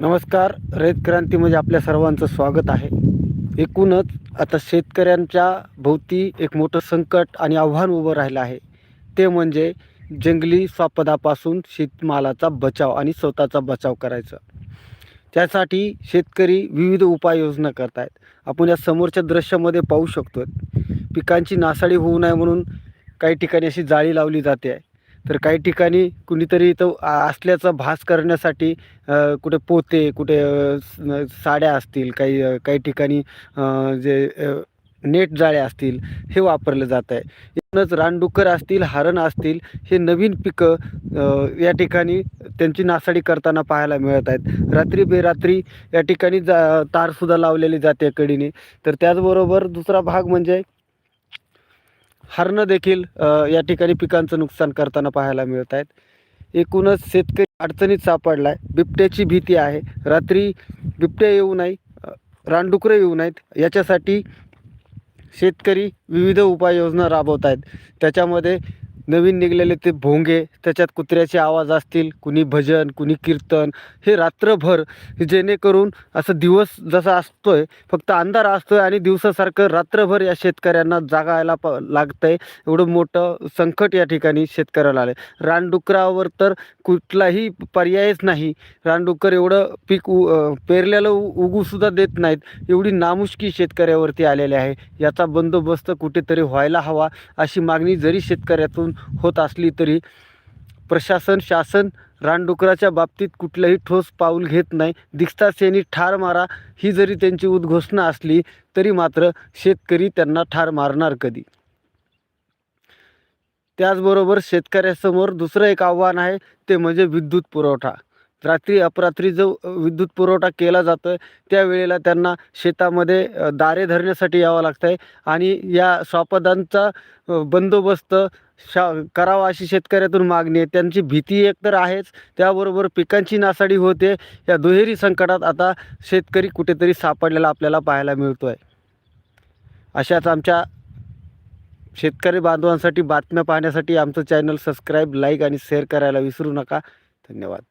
नमस्कार रयत क्रांतीमध्ये म्हणजे आपल्या सर्वांचं स्वागत आहे. एकूणच आता शेतकऱ्यांच्या भोवती एक मोठं संकट आणि आव्हान उभं राहिलं आहे. ते म्हणजे जंगली स्वापदापासून शेतमालाचा बचाव आणि स्वतःचा बचाव करायचा. त्यासाठी शेतकरी विविध उपाययोजना करत आहेत आपण या समोरच्या दृश्यामध्ये पाहू शकतो पिकांची नासाडी होऊ नये म्हणून काही ठिकाणी अशी जाळी लावली जाते. आहे तर काही ठिकाणी कुणीतरी इथं असल्याचा भास करण्यासाठी कुठे पोते कुठे साड्या असतील काही काही ठिकाणी जे नेट जाळ्या असतील हे वापरलं जात आहे. एकूणच रानडुक्कर असतील हरण असतील हे नवीन पिकं या ठिकाणी त्यांची नासाडी करताना पाहायला मिळत आहेत. रात्री बेरात्री या ठिकाणी जा तारसुद्धा लावलेली जाते कडीने तर त्याचबरोबर दुसरा भाग म्हणजे हरणं देखील या ठिकाणी पिकांचं नुकसान करताना पाहायला मिळत आहेत एकूणच शेतकरी अडचणीत सापडला आहे बिबट्याची भीती आहे. रात्री बिबट्या येऊ नाही रानडुकरं येऊ नाहीत याच्यासाठी शेतकरी विविध उपाययोजना राबवत आहेत त्याच्यामध्ये नवीन निघलेले ते भोंगे त्याच्यात कुत्र्याचे आवाज असतील कुणी भजन कुणी कीर्तन हे रात्रभर जेणेकरून असं दिवस जसा असतो आहे फक्त अंधार असतो आहे आणि दिवसासारखं रात्रभर या शेतकऱ्यांना जागायला प लागतं आहे एवढं मोठं संकट या ठिकाणी शेतकऱ्याला आलं आहे रानडुकरावर तर कुठलाही पर्यायच नाही. रानडुकर एवढं पीक उ पेरल्याला पेरलेलं उ उगूसुद्धा देत नाहीत. एवढी नामुष्की शेतकऱ्यावरती आलेली आहे. याचा बंदोबस्त कुठेतरी व्हायला हवा अशी मागणी जरी शेतकऱ्यातून होत असली तरी प्रशासन शासन रानडुकराच्या बाबतीत कुठलंही ठोस पाऊल घेत नाही. दिसता शेणी ठार मारा ही जरी त्यांची उद्घोषणा असली तरी मात्र शेतकरी त्यांना ठार मारणार कधी. त्याचबरोबर शेतकऱ्यासमोर दुसरं एक आव्हान आहे ते म्हणजे विद्युत पुरवठा. रात्री अपरात्री जो विद्युत पुरवठा केला जातो आहे त्यावेळेला त्यांना शेतामध्ये दारे धरण्यासाठी यावं लागतं आहे आणि या स्वापदांचा बंदोबस्त शा करावा अशी शेतकऱ्यातून मागणी आहे. त्यांची भीती एक तर आहेच त्याबरोबर पिकांची नासाडी होते. या दुहेरी संकटात आता शेतकरी कुठेतरी सापडलेला आपल्याला पाहायला मिळतो आहे अशाच आमच्या शेतकरी बांधवांसाठी बातम्या पाहण्यासाठी आमचं चॅनल सबस्क्राईब लाईक आणि शेअर करायला विसरू नका. धन्यवाद.